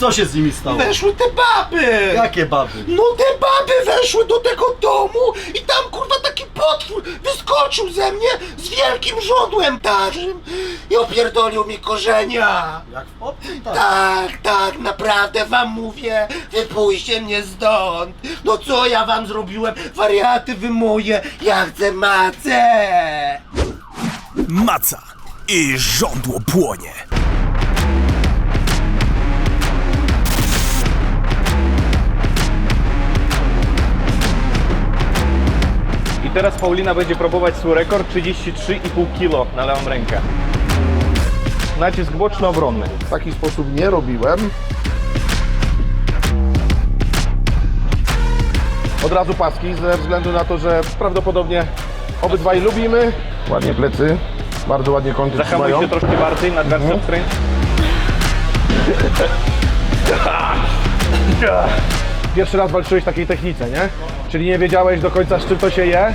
Co się z nimi stało? Weszły te baby! Jakie baby? No te baby weszły do tego domu i tam kurwa taki potwór wyskoczył ze mnie z wielkim żądłem tarzym i opierdolił mi korzenia. Jak w poprzednim tak. Tak, tak, naprawdę wam mówię, wypójście mnie stąd. No co ja wam zrobiłem? Wariaty wy moje, ja chcę macę. Maca i żądło płonie. Teraz Paulina będzie próbować swój rekord 33,5 kg na lewą rękę. Nacisk boczno-obronny. W taki sposób nie robiłem. Od razu paski, ze względu na to, że prawdopodobnie obydwaj lubimy. Ładnie plecy, bardzo ładnie kąty Zahamuj się troszkę bardziej, nadgarstek wkręć. Pierwszy raz walczyłeś w takiej technice, nie? Czyli nie wiedziałeś do końca z czym to się je?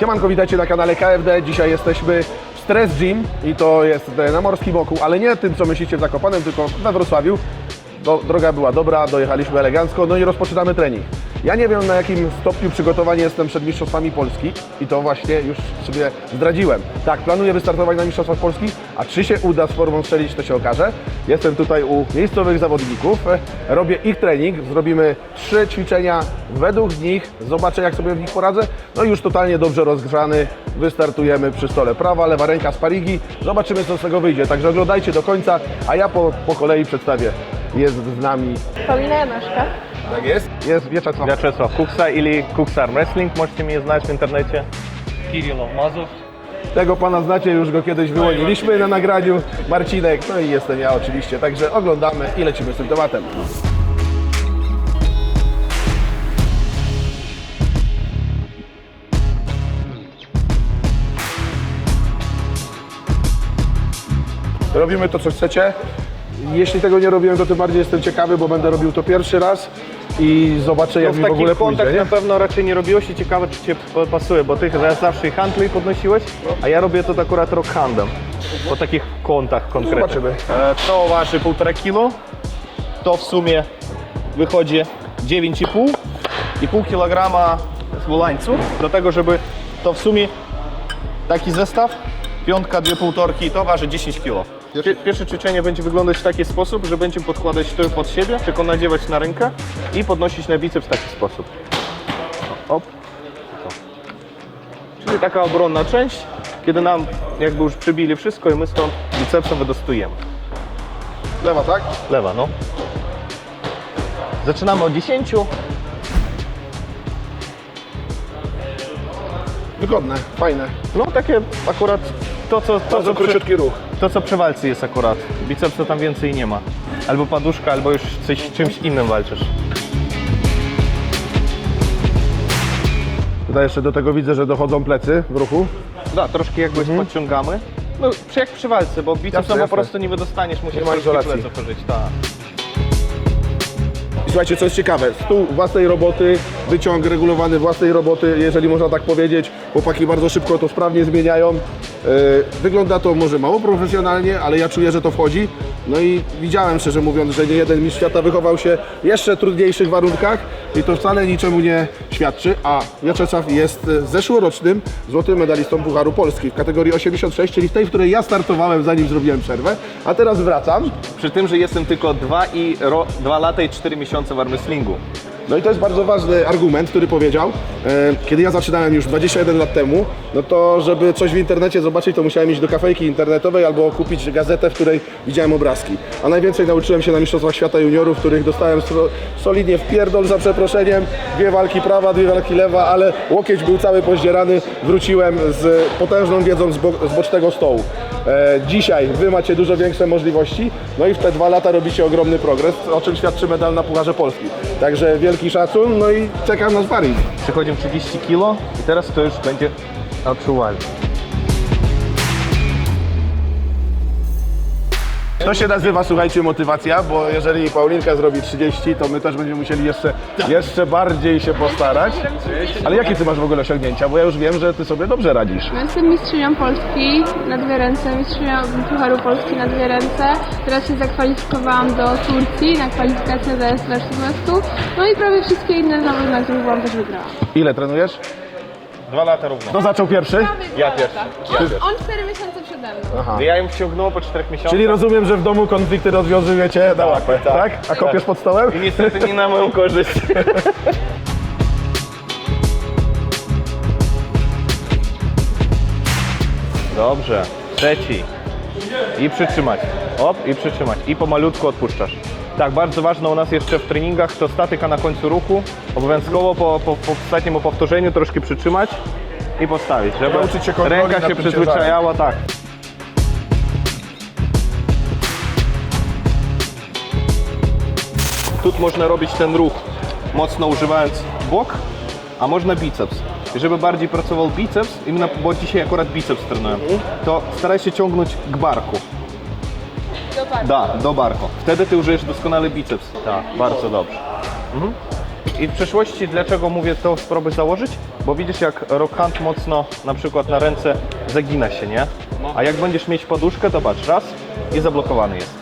Siemanko, witajcie na kanale KFD. Dzisiaj jesteśmy w Stress Gym i to jest na Morskim Oku, ale nie tym, co myślicie w Zakopanem, tylko we Wrocławiu. Droga była dobra, dojechaliśmy elegancko, no i rozpoczynamy trening. Ja nie wiem na jakim stopniu przygotowani jestem przed Mistrzostwami Polski i to właśnie już sobie zdradziłem. Tak, planuję wystartować na Mistrzostwach Polski, a czy się uda z formą strzelić, to się okaże. Jestem tutaj u miejscowych zawodników, robię ich trening, zrobimy trzy ćwiczenia według nich, zobaczę jak sobie w nich poradzę, no i już totalnie dobrze rozgrzany wystartujemy przy stole. Prawa, lewa ręka z parigi, zobaczymy co z tego wyjdzie, także oglądajcie do końca, a ja po, po kolei przedstawię. Jest z nami, Paulina Janaszka. Tak jest, jest Wieczesław. Wiaczesław Kuksa ili Kuksar Wrestling, możecie mnie znać w internecie. Kirilow Mazów. Tego pana znacie, już go kiedyś wyłoniliśmy na nagraniu. Marcinek, no i jestem ja oczywiście. Także oglądamy i lecimy z tym tematem. Robimy to, co chcecie. Jeśli tego nie robiłem, to tym bardziej jestem ciekawy, bo będę robił to pierwszy raz i zobaczę, jak No w mi w ogóle takich pójdzie. kątach Nie? na pewno raczej nie robiłeś i ciekawe, czy Cię pa- pasuje, bo Ty zawsze i handli podnosiłeś, a ja robię to akurat rockhandem. Po takich kątach konkretnych. Zobaczymy. E, To waży 1,5 kg, to w sumie wychodzi 9,5 i pół kilograma w łańcuch, do tego, żeby to w sumie taki zestaw, piątka, dwie półtorki, to waży 10 kg. Pie- Pierwsze ćwiczenie będzie wyglądać w taki sposób, że będziemy podkładać tył pod siebie, tylko nadziewać na rękę i podnosić na biceps w taki sposób. Op. Czyli taka obronna część, kiedy nam jakby już przybili wszystko i my stąd bicepsem wydostujemy. Lewa, tak? Lewa, no. Zaczynamy od 10. Wygodne, fajne. No takie akurat to co, to, Bardzo co, przy, króciutki ruch. to, co przy walce jest akurat. Bicepsa tam więcej nie ma. Albo paduszka, albo już coś, czymś innym walczysz. Tutaj jeszcze do tego widzę, że dochodzą plecy w ruchu. Da, troszkę jakby podciągamy. No przy, jak przy walce, bo bicepsa Jasne, po prostu nie wydostaniesz, musisz troszkę izolacji. pleców użyć. Tak. I słuchajcie, co jest ciekawe, stół własnej roboty, wyciąg regulowany własnej roboty, jeżeli można tak powiedzieć. Chłopaki bardzo szybko to sprawnie zmieniają. Yy, Wygląda to może mało profesjonalnie, ale ja czuję, że to wchodzi. No i widziałem, szczerze mówiąc, że nie jeden mistrz świata wychował się w jeszcze trudniejszych warunkach i to wcale niczemu nie świadczy. A Wiaczesław jest e, zeszłorocznym złotym medalistą Pucharu Polski w kategorii 86, czyli w tej, w której ja startowałem zanim zrobiłem przerwę. A teraz wracam Przy tym, że jestem tylko 2, i ro, 2 lata i 4 miesiące w armwrestlingu. No i to jest bardzo ważny argument, który powiedział. E, Kiedy ja zaczynałem już 21 lat temu, no to żeby coś w internecie zobaczyć, to musiałem iść do kafejki internetowej albo kupić gazetę, w której widziałem obrazki. A najwięcej nauczyłem się na Mistrzostwach Świata Juniorów, których dostałem so- solidnie w pierdol za przeproszeniem. Dwie walki prawa, dwie walki lewa, ale łokieć był cały poździerany. Wróciłem z potężną wiedzą z, bo- z bocznego stołu. E, Dzisiaj Wy macie dużo większe możliwości, no i w te dwa lata robicie ogromny progres, o czym świadczy medal na Pucharze Polski. Także wielki szacun, no i czekam na sparring. Przechodzimy 30 kg i teraz to już będzie odczuwalne. To się nazywa, słuchajcie, motywacja, bo jeżeli Paulinka zrobi 30, to my też będziemy musieli jeszcze, jeszcze bardziej się postarać. Ale jakie ty masz w ogóle osiągnięcia? Bo ja już wiem, że ty sobie dobrze radzisz. No, Jestem mistrzynią Polski na dwie ręce, mistrzynią Pucharu Polski na dwie ręce. Teraz się zakwalifikowałam do Turcji na kwalifikację do S2 No i prawie wszystkie inne zawody, na których byłam też wygrałam. Ile trenujesz? Dwa lata równo. Kto zaczął pierwszy? Ja pierwszy. On, on 4 miesiące przede mną. Ja im wciągnąłem po czterech miesiącach. Czyli rozumiem, że w domu konflikty rozwiązujecie na łapę, tak? A kopiesz pod stołem? I niestety nie na moją korzyść. Dobrze. Trzeci. I przytrzymać. Op, i przytrzymać. I pomalutku odpuszczasz. Tak, bardzo ważne u nas jeszcze w treningach to statyka na końcu ruchu. Obowiązkowo po, po, po ostatnim powtórzeniu troszkę przytrzymać i postawić, żeby się ręka się przyzwyczajała, tak. Tu można robić ten ruch mocno używając bok, a można biceps. I Żeby bardziej pracował biceps, na- bo dzisiaj akurat biceps trenuję, to staraj się ciągnąć k barku. Barku. Da, do barku. Wtedy ty użyjesz doskonale biceps. Tak, bardzo dobrze. Mhm. I w przyszłości dlaczego mówię to spróbuj założyć? Bo widzisz jak rock hand mocno na przykład na ręce zagina się, nie? A jak będziesz mieć poduszkę, to patrz, raz i zablokowany jest.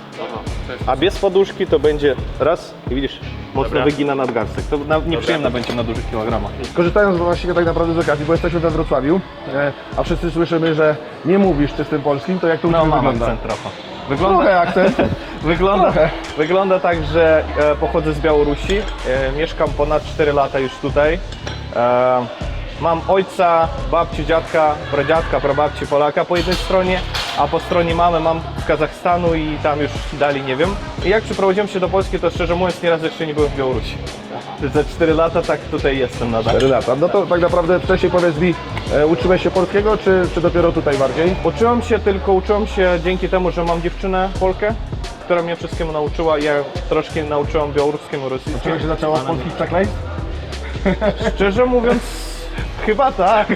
A bez poduszki to będzie raz i widzisz, mocno wygina nadgarstek. To na, nieprzyjemne będzie na dużych kilogramach. Korzystając właściwie tak naprawdę z okazji, bo jesteśmy we Wrocławiu, e, a wszyscy słyszymy, że nie mówisz czystym polskim, to jak to u No Ciebie mam wygląda? akcent trochę. Wygląda, Trochę akcent. Wygląda, Trochę. wygląda tak, że e, pochodzę z Białorusi. E, mieszkam ponad 4 lata już tutaj. E, mam ojca, babci, dziadka, pradziadka, prababci Polaka po jednej stronie, a po stronie mamy mam z Kazachstanu i tam już dalej nie wiem. I jak przyprowadziłem się do Polski, to szczerze mówiąc nieraz jeszcze nie byłem w Białorusi. Za 4 lata tak tutaj jestem nadal. 4 lata. No to tak naprawdę wcześniej powiedz mi, e, uczyłeś się polskiego, czy, czy dopiero tutaj bardziej? Uczyłem się tylko, uczyłem się dzięki temu, że mam dziewczynę Polkę, która mnie wszystkiemu nauczyła. Ja troszkę nauczyłem białoruskiego, rosyjskiego. Czego się zaczęło od polskich przekleństw? Szczerze mówiąc, chyba tak.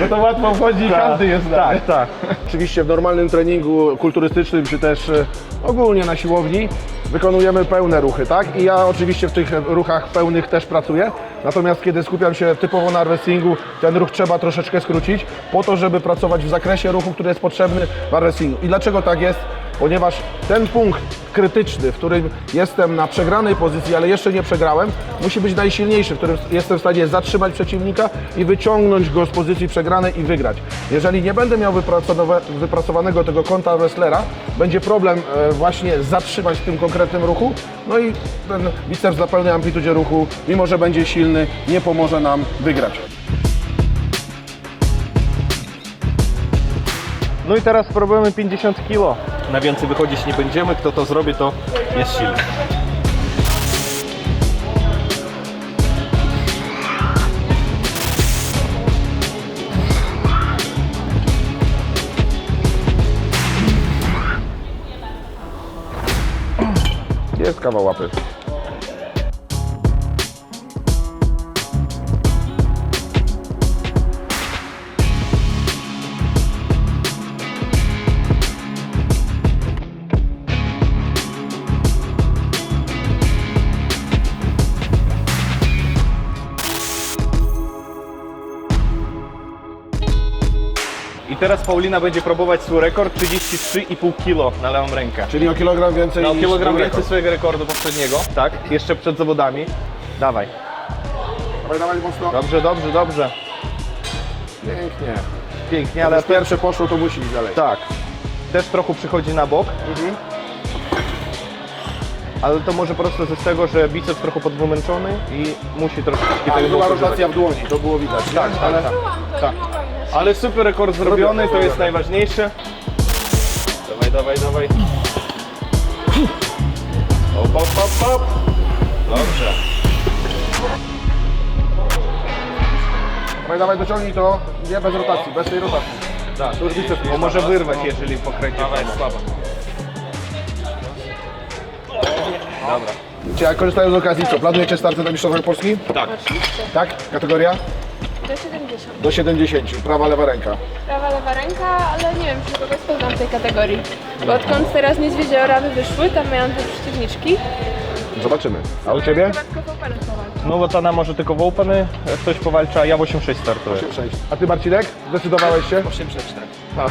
No to łatwo wchodzi i każdy jest znany. Tak, tak. Oczywiście w normalnym treningu kulturystycznym, czy też e, ogólnie na siłowni wykonujemy pełne ruchy, tak? I ja oczywiście w tych ruchach pełnych też pracuję, natomiast kiedy skupiam się typowo na wrestlingu, ten ruch trzeba troszeczkę skrócić, po to, żeby pracować w zakresie ruchu, który jest potrzebny w wrestlingu. I dlaczego tak jest? Ponieważ ten punkt krytyczny, w którym jestem na przegranej pozycji, ale jeszcze nie przegrałem, musi być najsilniejszy, w którym jestem w stanie zatrzymać przeciwnika i wyciągnąć go z pozycji przegranej i wygrać. Jeżeli nie będę miał wypracowane- wypracowanego tego kąta wrestlera, będzie problem e, właśnie zatrzymać w tym konkretnym ruchu, no i ten biceps na pełnej amplitudzie ruchu, mimo że będzie silny, nie pomoże nam wygrać. No i teraz spróbujemy 50 kg. Na więcej wychodzić nie będziemy. Kto to zrobi, to jest silny. Jest kawał łapy. Teraz Paulina będzie próbować swój rekord 33,5 kg na lewą rękę. Czyli o kilogram więcej Na niż kilogram był więcej rekord. swojego rekordu poprzedniego. Tak, jeszcze przed zawodami. Dawaj. Dawaj, dawaj mocno. Dobrze, dobrze, dobrze. Pięknie. Pięknie, Ale ale pierwsze poszło, to musi iść dalej. Tak. Też trochę przychodzi na bok. Ale to może po prostu z tego, że biceps trochę podwymęczony i musi troszeczkę A, tego była rotacja w dłoni, to było widać. nie? Tak, ale, tak. Ale super rekord zrobiony, to jest najważniejsze. Dawaj, dawaj, dawaj. Hop, hop, hop, hop. Dobrze. Dawaj, dawaj, dociągnij to, nie bez rotacji, bez tej rotacji. Tak, To już biceps nie bo jest może wyrwać, jeżeli pokręcie dawaj, słabo. Czy jak korzystając z okazji, co, planujecie starty na Mistrzostwach Polski? Tak. Tak? Kategoria? Do 70. Do 70, prawa, lewa ręka. Prawa, lewa ręka, ale nie wiem, czy kogoś poznam w tej kategorii. Bo odkąd teraz niedźwiedzie orawy wyszły, tam miałam dwie przeciwniczki. Zobaczymy. A u Ciebie? Chyba tylko w Open prowadzi. No bo ona może tylko w Openy, jak ktoś powalcza, a ja w 8-6 startuję. 8-6. A Ty Marcinek? Zdecydowałeś się? 8-6, tak.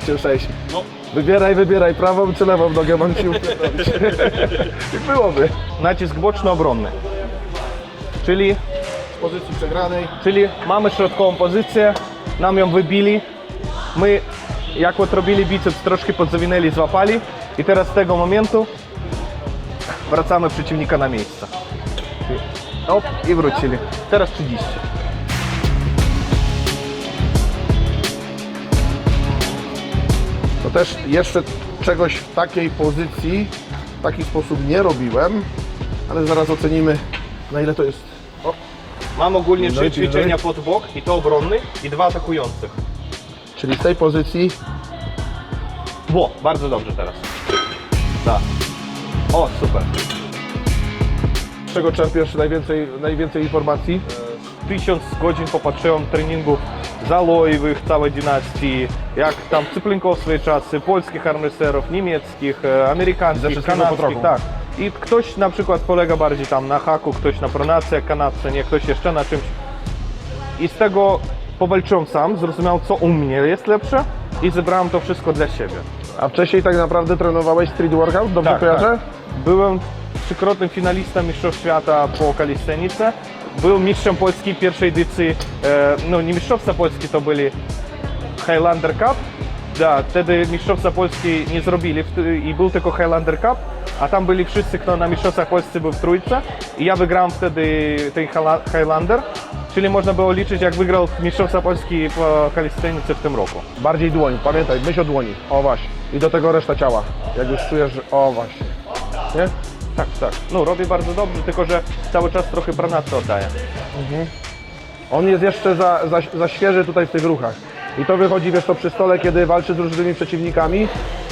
8-6. No. Wybieraj, wybieraj, prawą czy lewą nogę, mam ci upierdolić. I byłoby. Nacisk boczno-obronny. Czyli, Z pozycji przegranej. czyli mamy środkową pozycję, nam ją wybili, my jak от robili biceps, troszkę podzawinęli, złapali i teraz z tego momentu wracamy przeciwnika na miejsce. Op, i wrócili. Teraz 30. To też jeszcze czegoś w takiej pozycji, w taki sposób nie robiłem, ale zaraz ocenimy na ile to jest. Mam ogólnie trzy pilnuj. ćwiczenia pod bok i to obronny i dwa atakujących. czyli z tej pozycji Wo, bardzo dobrze teraz. Tak. O, super. z czego czerpiesz najwięcej, najwięcej informacji? Tysiąc godzin popatrzyłem treningów zalojowych całej dynastii, jak tam Cyplinko swojej czasy, polskich armresterów, niemieckich, e, Ze amerykańskich, wszystkiego po kanadyjskich, trochu. tak. I ktoś na przykład polega bardziej tam na haku, ktoś na pronacjach kanadce, nie ktoś jeszcze na czymś. I z tego powalczyłem sam, zrozumiałem co u mnie jest lepsze i zebrałem to wszystko dla siebie. A wcześniej tak naprawdę trenowałeś street workout? Dobrze kojarzę? Byłem trzykrotnym finalistą Mistrzostw Świata po kalistenice. Był mistrzem Polski pierwszej edycji, e, no nie Mistrzostwa Polski, to byli Highlander Cup. Da, wtedy Mistrzostwa Polski nie zrobili i był tylko Highlander Cup, a tam byli wszyscy, kto na Mistrzostwach Polski był w trójce i ja wygrałem wtedy ten Highlander, czyli można było liczyć jak wygrał Mistrzostwa Polski po kalistenice w tym roku. Bardziej dłoń, pamiętaj, myśl o dłoni. O właśnie. I do tego reszta ciała. Jak już czujesz, że o właśnie. Nie? Tak, tak. No robię bardzo dobrze, tylko że cały czas trochę pranacy oddaję. On jest jeszcze za, za, za świeży tutaj w tych ruchach. I to wychodzi, wiesz, to przy stole, kiedy walczy z różnymi przeciwnikami,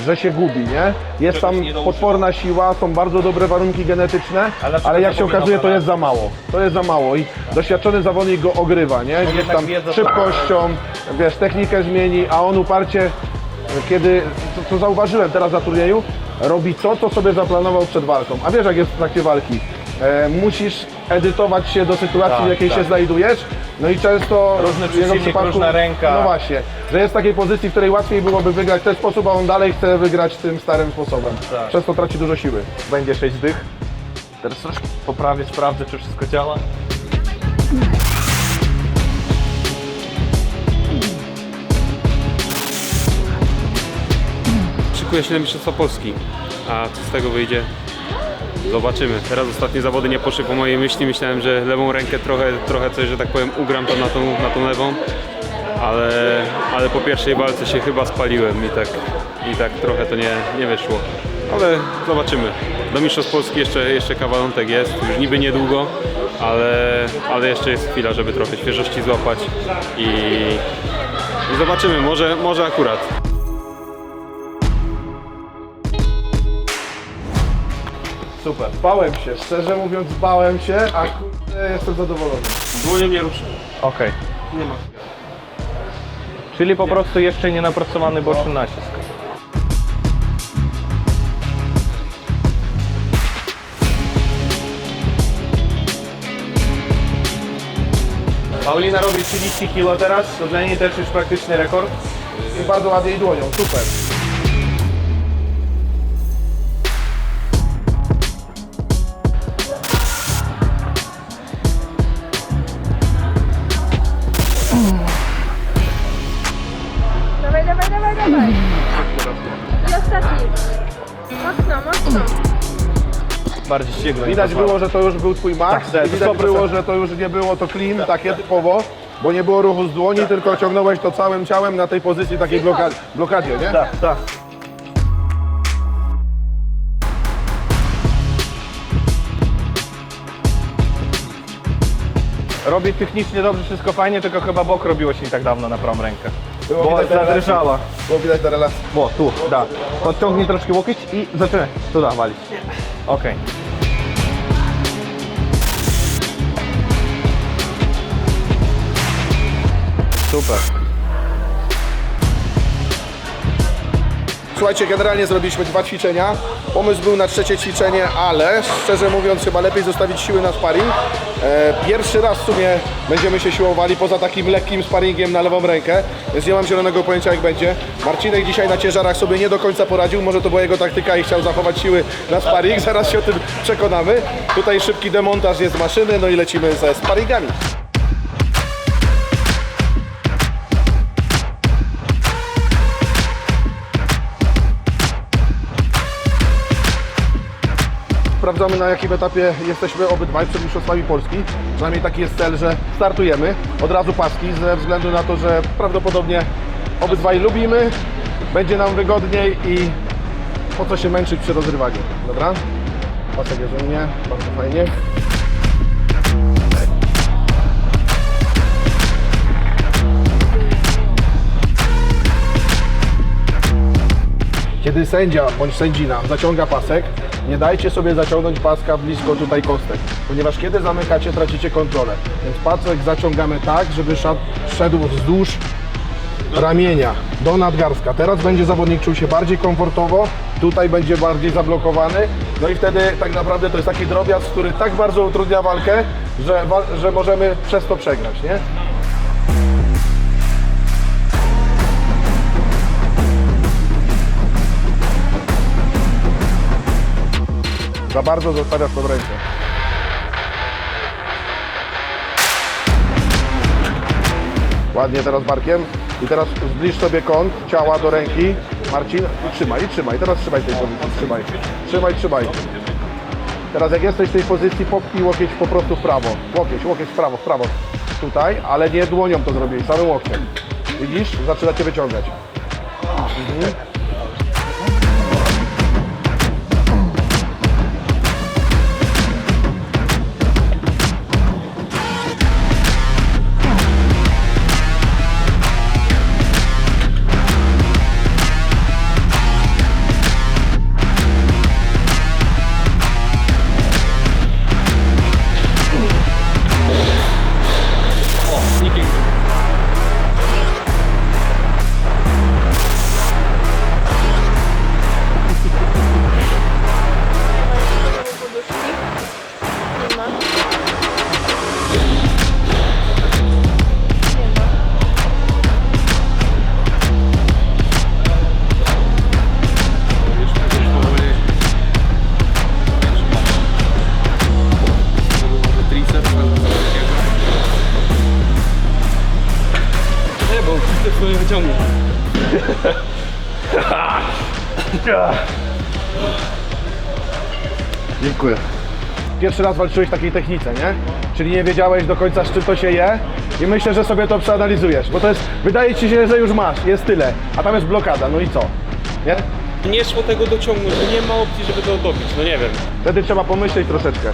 że się gubi, nie? Jest tam potworna siła, są bardzo dobre warunki genetyczne, Ale ale jak się okazuje, to jest za mało. To jest za mało i doświadczony zawodnik go ogrywa, nie? Gdzieś jednak tam szybkością, wiesz, technikę zmieni, a on uparcie, kiedy, co, co zauważyłem teraz na turnieju, robi to, co sobie zaplanował przed walką. A wiesz, jak jest w trakcie walki? E, musisz edytować się do sytuacji, Tak, w jakiej tak. się znajdujesz, no i często Różny w jego przeciwnik, różna ręka. No właśnie, że jest w takiej pozycji, w której łatwiej byłoby wygrać w ten sposób, a on dalej chce wygrać tym starym sposobem. Tak. Przez to traci dużo siły. Będzie 6 dych. Teraz troszkę poprawię, sprawdzę, czy wszystko działa. Szykuję się na Mistrzostwa Polski, a co z tego wyjdzie? Zobaczymy. Teraz ostatnie zawody nie poszły po mojej myśli. Myślałem, że lewą rękę trochę, trochę coś, że tak powiem, ugram to na tą, na tą lewą, ale, ale po pierwszej walce się chyba spaliłem i tak, i tak trochę to nie, nie wyszło. Ale zobaczymy. Do Mistrzostw Polski jeszcze, jeszcze kawalątek jest, już niby niedługo, ale, ale jeszcze jest chwila, żeby trochę świeżości złapać i, i zobaczymy, może, może akurat. Super. Bałem się, szczerze mówiąc bałem się, a kurde jestem zadowolony. Dłonie mnie ruszy. Okej. Nie ma. Czyli po prostu jeszcze nie napracowany boczny nacisk. Paulina robi 30 kg teraz, to dla niej też już praktyczny rekord. I bardzo ładnie dłonią, super. Bardziej ścięgno. Widać było, że to już był twój max, Tak, i widać 100%. było, że to już nie było to clean, takie typowo, bo nie było ruchu z dłoni, tylko ciągnąłeś to całym ciałem na tej pozycji takiej bloka- blokadzie, nie? Tak, tak. Robi technicznie dobrze, wszystko fajnie, tylko chyba bok robiło się nie tak dawno na prawą rękę. Było Bo zadrżała. Było widać na relacji. O, tu, da. Podciągnij troszkę łokieć i zaczynaj. Tu da, walić. Okej. Super. Słuchajcie, generalnie zrobiliśmy dwa ćwiczenia. Pomysł był na trzecie ćwiczenie, ale szczerze mówiąc chyba lepiej zostawić siły na sparring. E, pierwszy raz w sumie będziemy się siłowali poza takim lekkim sparingiem na lewą rękę, więc nie mam zielonego pojęcia jak będzie. Marcinek dzisiaj na ciężarach sobie nie do końca poradził, może to była jego taktyka i chciał zachować siły na sparring, zaraz się o tym przekonamy. Tutaj szybki demontaż jest maszyny, no i lecimy ze sparingami. Sprawdzamy na jakim etapie jesteśmy obydwaj przed Mistrzostwami Polski. Przynajmniej taki jest cel, że startujemy. Od razu paski ze względu na to, że prawdopodobnie obydwaj lubimy, będzie nam wygodniej i po co się męczyć przy rozrywaniu. Dobra? Pasek jest u mnie, bardzo fajnie. Kiedy sędzia bądź sędzina zaciąga pasek, nie dajcie sobie zaciągnąć paska blisko tutaj kostek, ponieważ kiedy zamykacie, tracicie kontrolę. Więc pasek zaciągamy tak, żeby szedł wzdłuż ramienia do nadgarstka. Teraz będzie zawodnik czuł się bardziej komfortowo, tutaj będzie bardziej zablokowany, no i wtedy tak naprawdę to jest taki drobiazg, który tak bardzo utrudnia walkę, że, że możemy przez to przegrać, nie? Za bardzo zostawiasz pod rękę. Ładnie teraz barkiem. I teraz zbliż sobie kąt ciała do ręki. Marcin, i trzymaj, i trzymaj. Teraz trzymaj tej pozycji, trzymaj. Trzymaj, trzymaj. Teraz jak jesteś w tej pozycji, popnij łokieć po prostu w prawo. Łokieć, łokieć w prawo, w prawo. Tutaj, ale nie dłonią to zrobić, samym łokciem. Widzisz? Zaczyna cię wyciągać. Mhm. Pierwszy raz walczyłeś w takiej technice, nie? Czyli nie wiedziałeś do końca, z czym to się je i myślę, że sobie to przeanalizujesz, bo to jest, wydaje ci się, że już masz, jest tyle, a tam jest blokada, no i co? Nie? Nie szło tego dociągnąć, bo nie ma opcji, żeby to dobić, no nie wiem. Wtedy trzeba pomyśleć troszeczkę.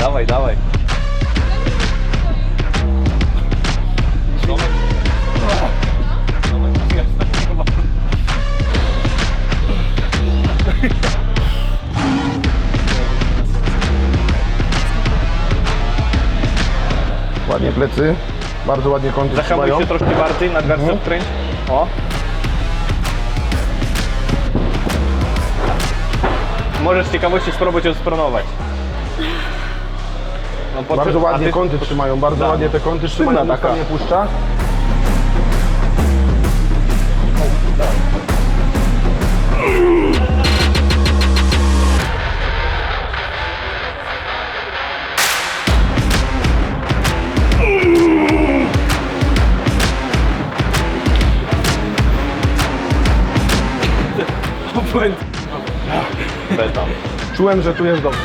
Dawaj, dawaj. Ładnie plecy, bardzo ładnie kąty Zahamuj się troszkę bardziej, nadgarstek Mhm. wkręć. O. Możesz z ciekawości spróbować odspronować. No, Bardzo a ładnie ty- kąty trzymają, bardzo ładnie te kąty trzymają, Sztywna taka taka. nie puszcza. Czułem, że tu jest dobrze.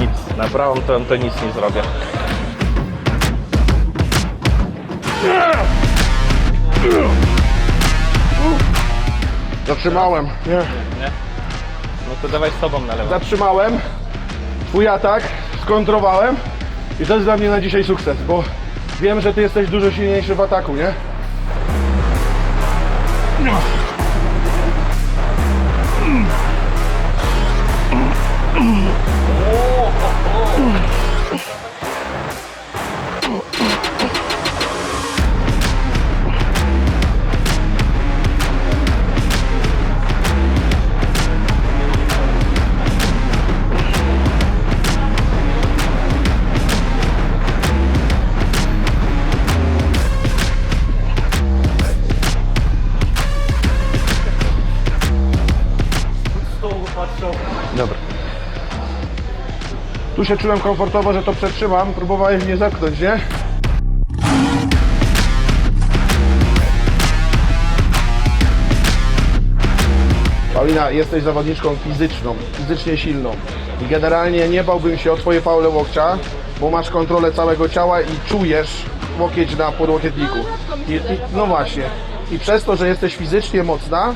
Nic, na prawą to, to nic nie zrobię. Zatrzymałem. Nie. No to dawaj z tobą na lewo. Zatrzymałem. Twój atak, skontrowałem. I to jest dla mnie na dzisiaj sukces, bo wiem, że ty jesteś dużo silniejszy w ataku, nie? Się czułem komfortowo, że to przetrzymam. Próbowałeś mnie zepchnąć, nie? Paulina, jesteś zawodniczką fizyczną, fizycznie silną. I generalnie nie bałbym się o twoje faule łokcia, bo masz kontrolę całego ciała i czujesz łokieć na podłokietniku. I, i, no właśnie. I przez to, że jesteś fizycznie mocna,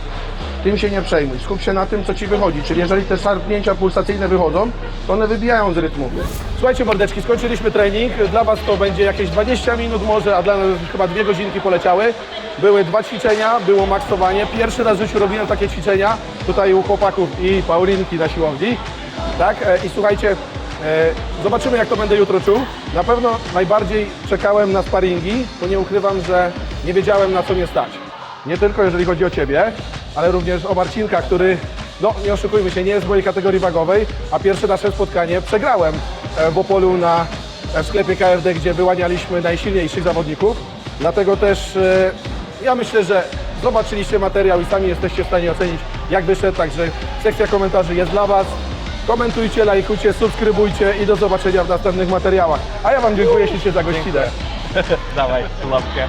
tym się nie przejmuj. Skup się na tym, co ci wychodzi. Czyli jeżeli te szarpnięcia pulsacyjne wychodzą, to one wybijają z rytmu. Słuchajcie mordeczki, skończyliśmy trening. Dla Was to będzie jakieś 20 minut może, a dla nas chyba dwie godzinki poleciały. Były dwa ćwiczenia, było maksowanie. Pierwszy raz w życiu robiłem takie ćwiczenia. Tutaj u chłopaków i Paulinki na siłowni. Tak? E, I słuchajcie, e, zobaczymy jak to będę jutro czuł. Na pewno najbardziej czekałem na sparingi, bo nie ukrywam, że nie wiedziałem na co mnie stać. Nie tylko jeżeli chodzi o Ciebie, ale również o Marcinka, który, no nie oszukujmy się, nie jest w mojej kategorii wagowej, a pierwsze nasze spotkanie przegrałem e, w Opolu na, w sklepie KFD, gdzie wyłanialiśmy najsilniejszych zawodników. Dlatego też e, ja myślę, że zobaczyliście materiał i sami jesteście w stanie ocenić, jak wyszedł, także sekcja komentarzy jest dla Was. Komentujcie, lajkujcie, subskrybujcie i do zobaczenia w następnych materiałach. A ja Wam dziękuję ślicznie za gościnę. Dawaj, łapkę.